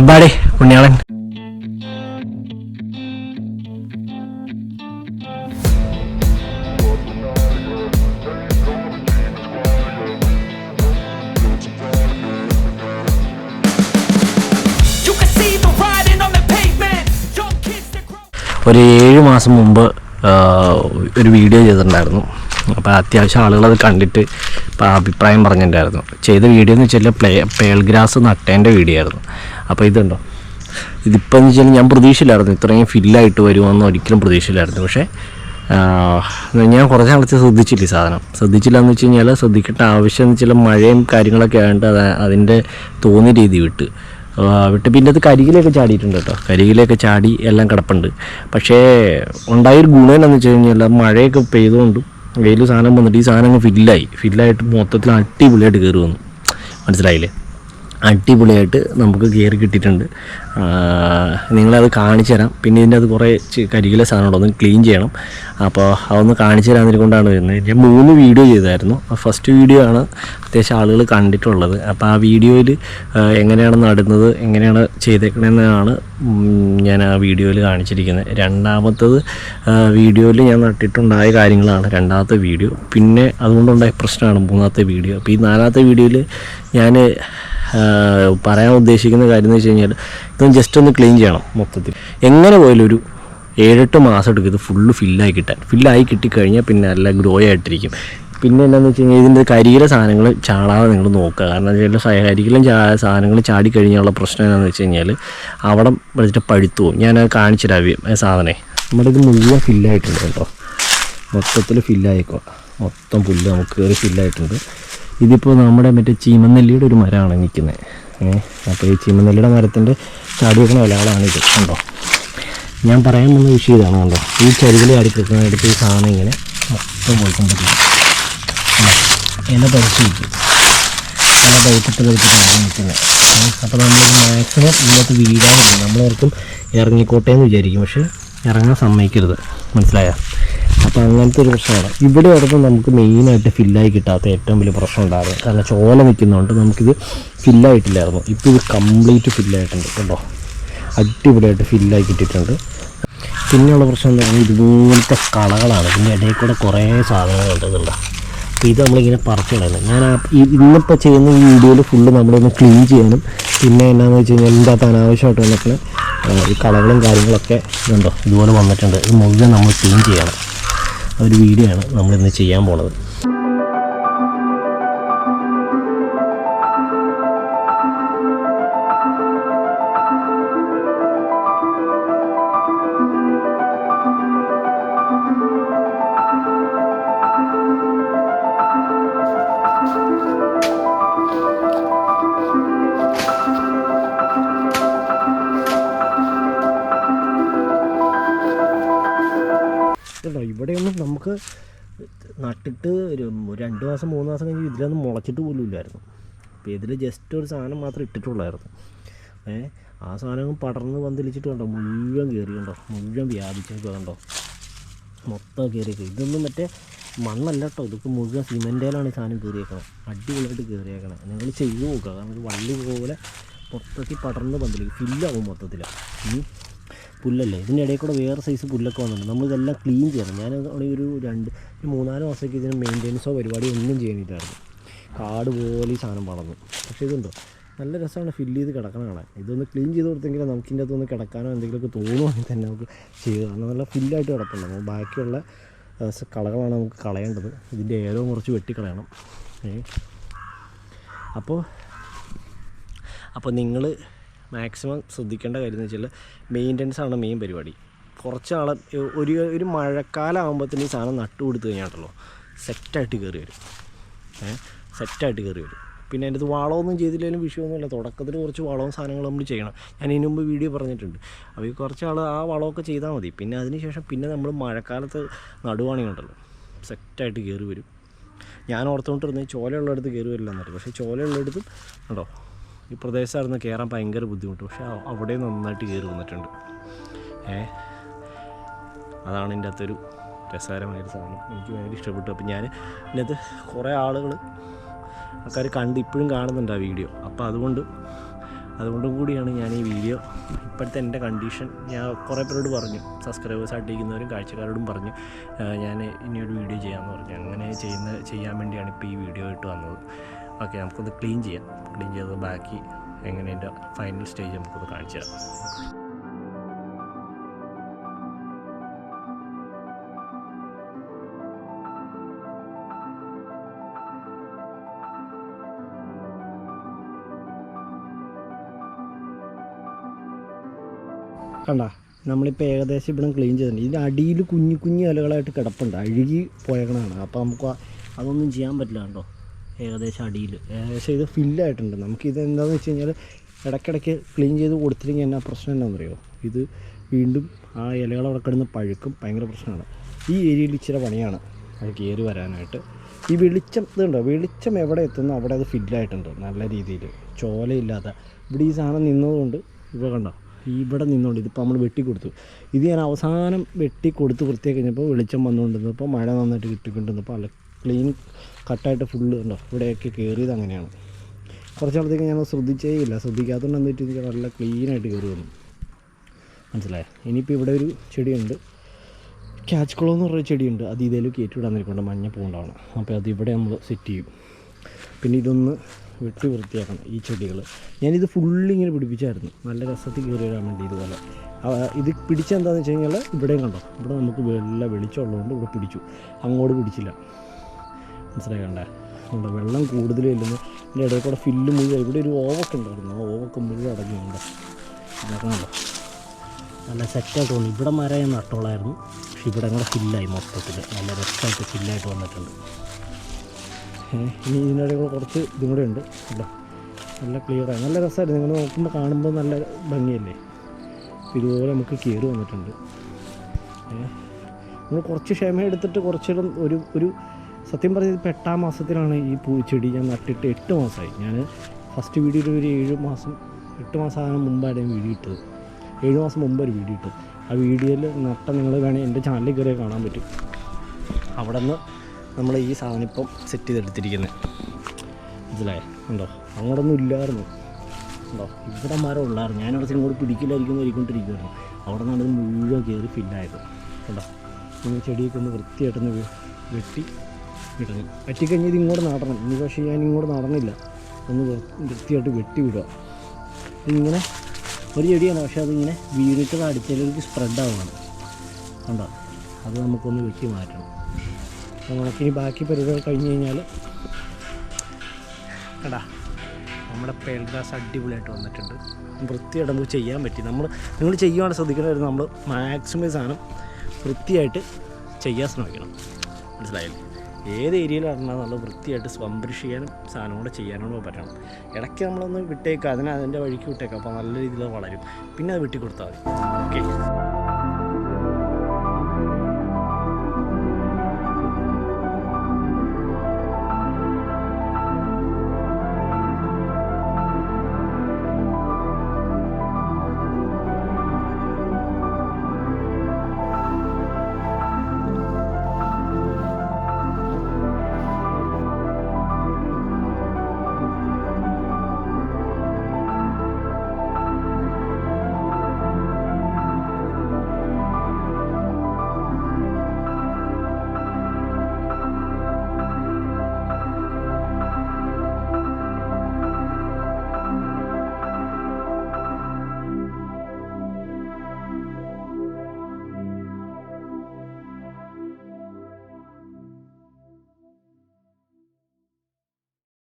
that grow. ഒരു ഏഴ് മാസം മുമ്പ് ഒരു വീഡിയോ ചെയ്തിട്ടുണ്ടായിരുന്നു അപ്പോൾ അത്യാവശ്യം ആളുകൾ അത് കണ്ടിട്ട് അഭിപ്രായം പറഞ്ഞിട്ടുണ്ടായിരുന്നു. ചെയ്ത വീഡിയോ എന്ന് വെച്ചാൽ പ്ലേ പേൾ ഗ്രാസ് നട്ടേന്റെ വീഡിയോ ആയിരുന്നു. അപ്പോൾ ഇതുണ്ടോ? ഇതിപ്പോൾ എന്ന് വെച്ചാൽ ഞാൻ പ്രതീക്ഷയില്ലായിരുന്നു. ഇത്രയും ഫില്ലായിട്ട് വരുമെന്ന് ഒരിക്കലും പ്രതീക്ഷയില്ലായിരുന്നു. പക്ഷേ ഞാൻ കുറച്ച് നാളത്തെ ശ്രദ്ധിച്ചില്ല ഈ സാധനം. ശ്രദ്ധിച്ചില്ല എന്ന് വെച്ച് കഴിഞ്ഞാൽ ശ്രദ്ധിക്കേണ്ട ആവശ്യം എന്ന് വെച്ചാൽ മഴയും കാര്യങ്ങളൊക്കെ ആയതുകൊണ്ട് അത് അതിന്റെ തോന്നിയ രീതി വിട്ട്. വിട്ട്. പിന്നെ അത് കരികിലൊക്കെ ചാടിയിട്ടുണ്ട് കേട്ടോ. കരികിലൊക്കെ ചാടി എല്ലാം കിടപ്പുണ്ട്. പക്ഷേ ഉണ്ടായൊരു ഗുണം എന്താണെന്ന് വെച്ച് കഴിഞ്ഞാൽ മഴയൊക്കെ പെയ്തുകൊണ്ടും വെയിൽ സാധനം വന്നിട്ട് ഈ സാധനം ഫില്ലായി ഫില്ലായിട്ട് മൊത്തത്തിൽ അടിപൊളിയായിട്ട് കയറി വന്നു. മനസ്സിലായില്ലേ? അടിപൊളിയായിട്ട് നമുക്ക് കയറി കിട്ടിയിട്ടുണ്ട്. നിങ്ങളത് കാണിച്ചു തരാം. പിന്നെ ഇതിന്റെ അത് കുറേ കരികിലെ സാധനമുണ്ട് ഒന്ന് ക്ലീൻ ചെയ്യണം. അപ്പോൾ അതൊന്ന് കാണിച്ചു തരാമെന്നതിനെ കൊണ്ടാണ് വരുന്നത്. ഞാൻ മൂന്ന് വീഡിയോ ചെയ്തായിരുന്നു. ഫസ്റ്റ് വീഡിയോ ആണ് അത്യാവശ്യം ആളുകൾ കണ്ടിട്ടുള്ളത്. അപ്പോൾ ആ വീഡിയോയിൽ എങ്ങനെയാണ് നടുന്നത് എങ്ങനെയാണ് ചെയ്തേക്കണമെന്നാണ് ഞാൻ ആ വീഡിയോയിൽ കാണിച്ചിരിക്കുന്നത്. രണ്ടാമത്തത് വീഡിയോയിൽ ഞാൻ നട്ടിട്ടുണ്ടായ കാര്യങ്ങളാണ് രണ്ടാമത്തെ വീഡിയോ പിന്നെ അതുകൊണ്ടുണ്ടായ പ്രശ്നമാണ് മൂന്നാമത്തെ വീഡിയോ അപ്പോൾ ഈ നാലാമത്തെ വീഡിയോയിൽ ഞാൻ പറയാൻ ഉദ്ദേശിക്കുന്ന കാര്യം എന്ന് വെച്ച് കഴിഞ്ഞാൽ ഇതൊന്ന് ജസ്റ്റ് ഒന്ന് ക്ലീൻ ചെയ്യണം മൊത്തത്തിൽ. എങ്ങനെ പോയാലും ഒരു ഏഴെട്ട് മാസം എടുക്കും. ഇത് ഫുള്ള് ഫില്ലായി കിട്ടാൻ. ഫില്ലായി കിട്ടിക്കഴിഞ്ഞാൽ പിന്നെ നല്ല ഗ്രോ ആയിട്ടിരിക്കും. പിന്നെ എന്താണെന്ന് വെച്ച് കഴിഞ്ഞാൽ ഇതിന്റെ കരിയിലെ സാധനങ്ങൾ ചാടാതെ നിങ്ങൾ നോക്കുക. കാരണം എന്താ വെച്ചാൽ കരിയിലും സാധനങ്ങൾ ചാടി കഴിഞ്ഞുള്ള പ്രശ്നം എന്താണെന്ന് വെച്ച് കഴിഞ്ഞാൽ അവിടെ വെച്ചിട്ട് പഴുത്തു പോകും ഞാൻ കാണിച്ചു തരാം സാധനമേ നമ്മുടെ ഇത് മുഴുവൻ ഫില്ലായിട്ടുണ്ട് കേട്ടോ. മൊത്തത്തിൽ ഫില്ലായിക്കോ മൊത്തം പുല്ല് നമുക്ക് കയറി ഫില്ലായിട്ടുണ്ട് ഇതിപ്പോൾ നമ്മുടെ മറ്റേ ചീമനെല്ലിയുടെ ഒരു മരമാണ് നിൽക്കുന്നത് ഏഹ് അപ്പോൾ ഈ ചീമനെല്ലിയുടെ മരത്തിന്റെ ചാടി വെക്കുന്ന ഇത് കണ്ടോ? ഞാൻ പറയാൻ വന്ന വിഷയം ഇതാണ് കണ്ടോ? ഈ ചരികിൽ അടിക്കുന്നതിനടുത്ത് ഈ സാധനം ഇങ്ങനെ മൊത്തം പോയിക്കൊണ്ടിരിക്കും പറിച്ച് വയ്ക്കും ഇല പഴുത്തിട്ട് പഴുത്തിട്ടാണ് നിൽക്കുന്നത് അപ്പോൾ നമ്മൾ മാക്സിമം ഇതിനകത്ത് വീഴാതിരിക്കും നമ്മളവർക്കും ഇറങ്ങിക്കോട്ടെ എന്ന് വിചാരിക്കും. പക്ഷേ ഇറങ്ങാൻ സമ്മതിക്കരുത്. മനസ്സിലായോ? അപ്പോൾ അങ്ങനത്തെ ഒരു പ്രശ്നമാണ്. ഇവിടെ ആയിരുന്നു നമുക്ക് മെയിനായിട്ട് ഫില്ലായി കിട്ടാത്ത ഏറ്റവും വലിയ പ്രശ്നം ഉണ്ടായിരുന്നു കാരണം ചോല നിൽക്കുന്നതുകൊണ്ട് നമുക്കിത് ഫില്ലായിട്ടില്ലായിരുന്നു ഇപ്പോൾ ഇത് കംപ്ലീറ്റ് ഫില്ലായിട്ടുണ്ട് കേട്ടോ. അടിപൊളിയായിട്ട് ഫില്ലായി കിട്ടിയിട്ടുണ്ട്. പിന്നെയുള്ള പ്രശ്നം എന്താ പറഞ്ഞാൽ ഇതുപോലത്തെ കളകളാണ്. ഇതിന്റെ ഇടയിൽ കൂടെ കുറേ സാധനങ്ങളുണ്ട് ഇതുണ്ട് അപ്പോൾ ഇത് നമ്മളിങ്ങനെ പറിച്ചു കളയുന്നത് ഞാൻ ഇന്നിപ്പോൾ ചെയ്യുന്ന ഈ വീഡിയോയിൽ ഫുള്ള് നമ്മളൊന്ന് ക്ലീൻ ചെയ്യാനും പിന്നെ എന്നാന്ന് വെച്ച് കഴിഞ്ഞാൽ അകത്ത് അനാവശ്യമായിട്ട് വന്നിട്ട് ഈ കളകളും കാര്യങ്ങളൊക്കെ ഉണ്ടോ ഇതുപോലെ വന്നിട്ടുണ്ട്. ഇത് മുഴുവൻ നമ്മൾ ക്ലീൻ ചെയ്യണം. ഒരു വീഡിയോ ആണ് നമ്മളിന്ന് ചെയ്യാൻ പോണത്. നമുക്ക് നട്ടിട്ട് ഒരു രണ്ട് മാസം മൂന്ന് മാസം കഴിഞ്ഞ് ഇതിലൊന്നും മുളച്ചിട്ട് പോലും ഇല്ലായിരുന്നു. അപ്പോൾ ഇതിൽ ജസ്റ്റ് ഒരു സാധനം മാത്രം ഇട്ടിട്ടുള്ളായിരുന്നു. ഏ ആ സാധനം പടർന്ന് പന്തലിച്ചിട്ട് കണ്ടോ? മുഴുവൻ കയറി കണ്ടോ? മുഴുവൻ വ്യാപിച്ചൊക്കെ കണ്ടോ? മൊത്തം കയറിയൊക്കെ ഇതൊന്നും മറ്റേ മണ്ണല്ല കേട്ടോ. ഇതൊക്കെ മുഴുവൻ സിമെന്റേലാണ് ഈ സാധനം കയറിയേക്കണം അടിപൊളിയായിട്ട് കയറിയേക്കണം നിങ്ങൾ ചെയ്തു നോക്കുക. കാരണം വള്ളി പോലെ മൊത്തത്തിൽ പടർന്ന് പന്തലിക്കും. ഫില്ലാവും മൊത്തത്തിൽ പുല്ലല്ലേ? ഇതിന്റെ ഇടയിൽ കൂടെ വേറെ സൈസ് പുല്ലൊക്കെ വന്നിട്ടുണ്ട്. നമ്മളിതെല്ലാം ക്ലീൻ ചെയ്യണം. ഞാൻ ഒരു രണ്ട് ഒരു മൂന്നാൽ മാസമൊക്കെ ഇതിന് മെയിന്റെനൻസോ പരിപാടിയോ ഒന്നും ചെയ്യണില്ലായിരുന്നു കാട് പോലെ ഈ സാധനം വളർന്നു. പക്ഷേ ഇതുണ്ടോ? നല്ല രസമാണ് ഫില്ല് ചെയ്ത് കിടക്കണ കാണാൻ. ഇതൊന്ന് ക്ലീൻ ചെയ്ത് കൊടുത്തെങ്കിൽ നമുക്ക് ഇതിന്റെ അകത്തൊന്ന് കിടക്കാനോ എന്തെങ്കിലുമൊക്കെ തോന്നുവാണെങ്കിൽ തന്നെ നമുക്ക് ചെയ്ത് കാരണം നല്ല ഫില്ലായിട്ട് കിടക്കണം ബാക്കിയുള്ള കളകളാണ് നമുക്ക് കളയേണ്ടത്. ഇതിന്റെ ഏലവും കുറച്ച് വെട്ടിക്കളയണം. അപ്പോൾ അപ്പോൾ നിങ്ങൾ മാക്സിമം ശ്രദ്ധിക്കേണ്ട കാര്യം എന്ന് വെച്ചാൽ മെയിന്റനൻസ് ആണ് മെയിൻ പരിപാടി. കുറച്ച് നാളെ ഒരു ഒരു മഴക്കാലം ആകുമ്പോഴത്തേന് ഈ സാധനം നട്ടു കൊടുത്തു കഴിഞ്ഞാട്ടല്ലോ. സെറ്റായിട്ട് കയറി വരും. ഏഹ് സെറ്റായിട്ട് കയറി വരും. പിന്നെ അതിന്റെ അത് വളമൊന്നും ചെയ്തില്ലെങ്കിലും വിഷയമൊന്നുമില്ല. തുടക്കത്തിൽ കുറച്ച് വളവും സാധനങ്ങളും നമ്മൾ ചെയ്യണം. ഞാൻ ഇതിനു മുമ്പ് വീഡിയോ പറഞ്ഞിട്ടുണ്ട്. അപ്പോൾ ഈ കുറച്ച് ആൾ ആ വളമൊക്കെ ചെയ്താൽ മതി. പിന്നെ അതിനുശേഷം പിന്നെ നമ്മൾ മഴക്കാലത്ത് നടുവാണെങ്കിൽ ഉണ്ടല്ലോ സെറ്റായിട്ട് കയറി വരും. ഞാൻ ഓർത്തുകൊണ്ടിരുന്നത് ചോലയുള്ളിടത്ത് കയറി വരില്ല എന്നിട്ട് പക്ഷേ ചോലയുള്ളിടത്തും ഉണ്ടോ? ഈ പ്രദേശമായിരുന്നു കയറാൻ ഭയങ്കര ബുദ്ധിമുട്ട്. പക്ഷെ അവിടെ നന്നായിട്ട് കയറി വന്നിട്ടുണ്ട്. ഏ? അതാണ് എന്റെ അകത്തൊരു രസകരമായൊരു സാധനം. എനിക്ക് ഭയങ്കര ഇഷ്ടപ്പെട്ടു. അപ്പം ഞാൻ ഇതിനകത്ത് കുറേ ആളുകൾ ആൾക്കാർ കണ്ട് ഇപ്പോഴും കാണുന്നുണ്ട് ആ വീഡിയോ. അപ്പോൾ അതുകൊണ്ട് അതുകൊണ്ടും കൂടിയാണ് ഞാൻ ഈ വീഡിയോ ഇപ്പോഴത്തെ എന്റെ കണ്ടീഷൻ. ഞാൻ കുറേ പേരോട് പറഞ്ഞു. സബ്സ്ക്രൈബേഴ്സ് ആയിട്ടിരിക്കുന്നവരും കാഴ്ചക്കാരോടും പറഞ്ഞു. ഞാൻ ഇനിയൊരു വീഡിയോ ചെയ്യാമെന്ന് പറഞ്ഞു. അങ്ങനെ ചെയ്യുന്ന ചെയ്യാൻ വേണ്ടിയാണ് ഇപ്പോൾ ഈ വീഡിയോ ഇട്ട് വന്നത്. ഓക്കെ നമുക്കൊന്ന് ക്ലീൻ ചെയ്യാം. ക്ലീൻ ചെയ്ത് ബാക്കി എങ്ങനെ ഫൈനൽ സ്റ്റേജ് നമുക്കൊന്ന് കാണിച്ചു തരാം. കണ്ട നമ്മളിപ്പോൾ ഏകദേശം ഇവിടെ ക്ലീൻ ചെയ്തിട്ടുണ്ട്. ഇതിന്റെ അടിയിൽ കുഞ്ഞു കുഞ്ഞു ഇലകളായിട്ട് കിടപ്പുണ്ട്. അഴുകി പോയക്കണതാണ്. അപ്പോൾ നമുക്ക് അതൊന്നും ചെയ്യാൻ പറ്റില്ല കണ്ടോ? ഏകദേശം അടിയിൽ. ഏകദേശം ഇത് ഫില്ലായിട്ടുണ്ട്. നമുക്കിത് എന്താണെന്ന് വെച്ച് കഴിഞ്ഞാൽ ഇടയ്ക്കിടയ്ക്ക് ക്ലീൻ ചെയ്ത് കൊടുത്തില്ലെങ്കിൽ എന്നാ പ്രശ്നം എന്താണെന്ന് അറിയോ ഇത് വീണ്ടും ആ ഇലകൾ അവിടെ കിടന്ന് പഴുക്കും. ഭയങ്കര പ്രശ്നമാണ്. ഈ ഏരിയയിൽ ഇച്ചിരി പണിയാണ്. അത് കയറി വരാനായിട്ട്. ഈ വെളിച്ചം ഇതുണ്ടോ വെളിച്ചം എവിടെ എത്തുന്നു അവിടെ അത് ഫില്ലായിട്ടുണ്ട് നല്ല രീതിയിൽ. ചോലയില്ലാത്ത ഇവിടെ ഈ സാധനം നിന്നതുകൊണ്ട് ഇവിടെ കണ്ടോ? ഇവിടെ നിന്നുകൊണ്ട് ഇതിപ്പോൾ നമ്മൾ വെട്ടി കൊടുത്തു. ഇത് ഞാൻ അവസാനം വെട്ടി കൊടുത്ത് വൃത്തിയാക്കി കഴിഞ്ഞപ്പോൾ വെളിച്ചം വന്നുകൊണ്ടിരുന്നപ്പോൾ മഴ നന്നായിട്ട് കിട്ടിക്കൊണ്ടിരുന്നപ്പോൾ അല്ല ക്ലീൻ കട്ടായിട്ട് ഫുള്ള് ഉണ്ടോ? ഇവിടെയൊക്കെ കയറിയത് അങ്ങനെയാണ്. കുറച്ച് നാളത്തേക്ക് ഞാൻ ശ്രദ്ധിച്ചേ ഇല്ല. ശ്രദ്ധിക്കാത്തതുകൊണ്ട് എന്നിട്ട് എനിക്ക് നല്ല ക്ലീനായിട്ട് കയറി വന്നു. മനസ്സിലായോ? ഇനിയിപ്പോൾ ഇവിടെ ഒരു ചെടിയുണ്ട്. ക്യാച്ച് കുളം എന്ന് പറഞ്ഞ ചെടിയുണ്ട്. അത് ഇതേലും കയറ്റിവിടാൻ നിൽക്കുന്നുണ്ട് മഞ്ഞ പൂണ്ടാണ്. അപ്പോൾ അതിവിടെ നമ്മൾ സെറ്റ് ചെയ്യും. പിന്നെ ഇതൊന്ന് വെട്ടി വൃത്തിയാക്കണം ഈ ചെടികൾ ഞാനിത് ഫുള്ള് ഇങ്ങനെ പിടിപ്പിച്ചായിരുന്നു. നല്ല രസത്തിൽ കയറി വരാൻ വേണ്ടി ഇതുപോലെ. ഇത് പിടിച്ചെന്താണെന്ന് വെച്ച് കഴിഞ്ഞാൽ ഇവിടെയും കണ്ടോ? ഇവിടെ നമുക്ക് വെള്ള വെളിച്ചമുള്ളതുകൊണ്ട് ഇവിടെ പിടിച്ചു. അങ്ങോട്ട് പിടിച്ചില്ല. മനസ്സിലായി കണ്ടേ ഉണ്ട്? വെള്ളം കൂടുതൽ ചെല്ലുന്നു ഇതിന്റെ ഇടയിൽ കൂടെ ഫില്ല് മുഴുവൻ ഇവിടെ ഒരു ഓവൊക്കെ ഉണ്ടായിരുന്നു. ആ ഓവൊക്കെ മുഴുവൻ അടങ്ങിയുണ്ട് ഇതൊക്കെ നല്ല സെറ്റായിട്ട് തോന്നി ഇവിടെ മരം നട്ടോളായിരുന്നു. പക്ഷെ ഇവിടെ കൂടെ ഫില്ലായി മൊത്തത്തിൽ നല്ല രസമായിട്ട് ഫില്ലായിട്ട് വന്നിട്ടുണ്ട്. ഇനി ഇതിനിടെ കൂടെ കുറച്ച് ഇതും കൂടെ ഉണ്ട്. കേട്ടോ നല്ല ക്ലിയറായി നല്ല രസമായിരുന്നു. നിങ്ങൾ നോക്കുമ്പോൾ കാണുമ്പോൾ നല്ല ഭംഗിയല്ലേ? ഇതുപോലെ നമുക്ക് കയറി വന്നിട്ടുണ്ട്. നമ്മൾ കുറച്ച് ക്ഷമ എടുത്തിട്ട് കുറച്ചിടം ഒരു ഒരു സത്യം പറഞ്ഞ ഇപ്പോൾ എട്ടാം മാസത്തിലാണ് ഈ പൂച്ചെടി ഞാൻ നട്ടിട്ട് എട്ട് മാസമായി. ഞാൻ ഫസ്റ്റ് വീഡിയോ ഒരു ഏഴ് മാസം എട്ട് മാസമാണ് മുമ്പാണ് ഞാൻ വീഡിയോ ഇട്ടത്. ഏഴ് മാസം മുമ്പ് ഒരു വീഡിയോ ഇട്ടു ആ വീഡിയോയിൽ നട്ട നിങ്ങൾ വേണേൽ എന്റെ ചാനലിൽ കയറിയാൽ കാണാൻ പറ്റും. അവിടെ നിന്ന് നമ്മൾ ഈ സാധനം ഇപ്പം സെറ്റ് ചെയ്തെടുത്തിരിക്കുന്നത് മനസ്സിലായേ? ഉണ്ടോ അങ്ങോട്ടൊന്നും ഇല്ലായിരുന്നു. ഉണ്ടോ ഇവിടെ മരം ഉള്ളായിരുന്നു. ഞാനിവിടെ ഇങ്ങോട്ട് പിടിക്കില്ലായിരിക്കും വരിക്കൊണ്ടിരിക്കുമായിരുന്നു അവിടെ നിന്നാണ് ഇത് മുഴുവൻ കയറി ഫില്ലായത് ഉണ്ടോ ഇനി ചെടിയൊക്കെ ഒന്ന് വൃത്തിയായിട്ടൊന്ന് വെട്ടി വിടണം പറ്റിക്കഴിഞ്ഞാൽ ഇത് ഇങ്ങോട്ട് നടണം. ഇനി പക്ഷേ ഞാൻ ഇങ്ങോട്ട് നടന്നില്ല. ഒന്ന് വൃത്തിയായിട്ട് വെട്ടി വിടുക. ഇങ്ങനെ ഒരു ചെടിയാണ്. പക്ഷേ അതിങ്ങനെ വീണിട്ട് അടിച്ചതിലേക്ക് സ്പ്രെഡ് ആവുകയാണ്. കണ്ടോ? അത് നമുക്കൊന്ന് വെട്ടി മാറ്റണം. നമുക്ക് ഇനി ബാക്കി പരിപാടികൾ കഴിഞ്ഞ് കഴിഞ്ഞാൽ കേടാ നമ്മുടെ പേൾ ഗ്രാസ് അടിപൊളിയായിട്ട് വന്നിട്ടുണ്ട്. വൃത്തിയായിട്ട് നമുക്ക് ചെയ്യാൻ പറ്റി. നമ്മൾ നിങ്ങൾ ചെയ്യുവാണ് ശ്രദ്ധിക്കണമായിരുന്നു നമ്മൾ മാക്സിമം സാധനം വൃത്തിയായിട്ട് ചെയ്യാൻ ശ്രമിക്കണം. മനസ്സിലായില്ലേ? ഏത് ഏരിയയിലാണ് നല്ല വൃത്തിയായിട്ട് സംരക്ഷിക്കാനും സാധനം കൂടെ ചെയ്യാനും പറ്റണം. ഇടയ്ക്ക് നമ്മളൊന്ന് വിട്ടേക്കുക അതിനെ അതിന്റെ വഴിക്ക് വിട്ടേക്കുക അപ്പോൾ നല്ല രീതിയിൽ വളരും. പിന്നെ അത് വെട്ടി കൊടുത്താൽ മതി. ഓക്കെ.